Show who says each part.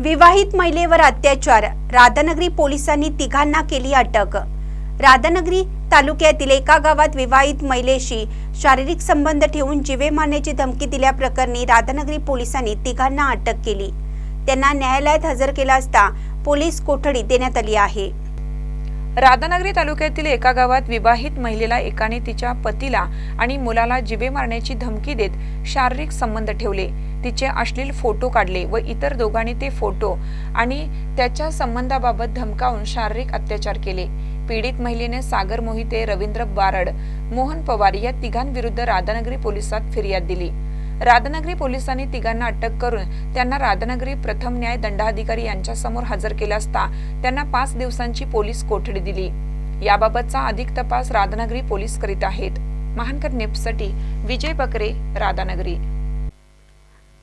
Speaker 1: विवाहित महिलेवर अत्याचार. राधानगरी पोलिसांनी तिघांना केली अटक. राधानगरी तालुक्यातील एका गावात विवाहित महिलेशी शारीरिक संबंध ठेवून जिवे मारण्याची धमकी दिल्याप्रकरणी राधानगरी पोलिसांनी तिघांना अटक केली. त्यांना न्यायालयात हजर केला असता पोलीस कोठडी देण्यात आली आहे.
Speaker 2: राधानगरी तालुक्यातील एका गावात विवाहित महिलेला एकाने तिच्या पतीला आणि मुलाला जिवे मारण्याची धमकी देत शारीरिक संबंध ठेवले. तिचे अश्लील फोटो काढले व इतर दोघांनी ते फोटो आणि त्याच्या संबंधाबाबत धमकावून शारीरिक अत्याचार केले. पीडित महिलेने सागर मोहिते रवींद्र बारड मोहन पवार या तिघांविरुद्ध राधानगरी पोलिसात फिर्याद दिली. राधानगरी पोलिसांनी तिघांना अटक करून त्यांना राधानगरी प्रथम न्याय दंडाधिकारी यांच्या समोर हजर केले असता त्यांना पाच दिवसांची पोलीस कोठडी दिली. याबाबतचा अधिक तपास राधानगरी पोलीस करीत आहेत. महानकर नेपसाठी विजय बकरे राधानगरी.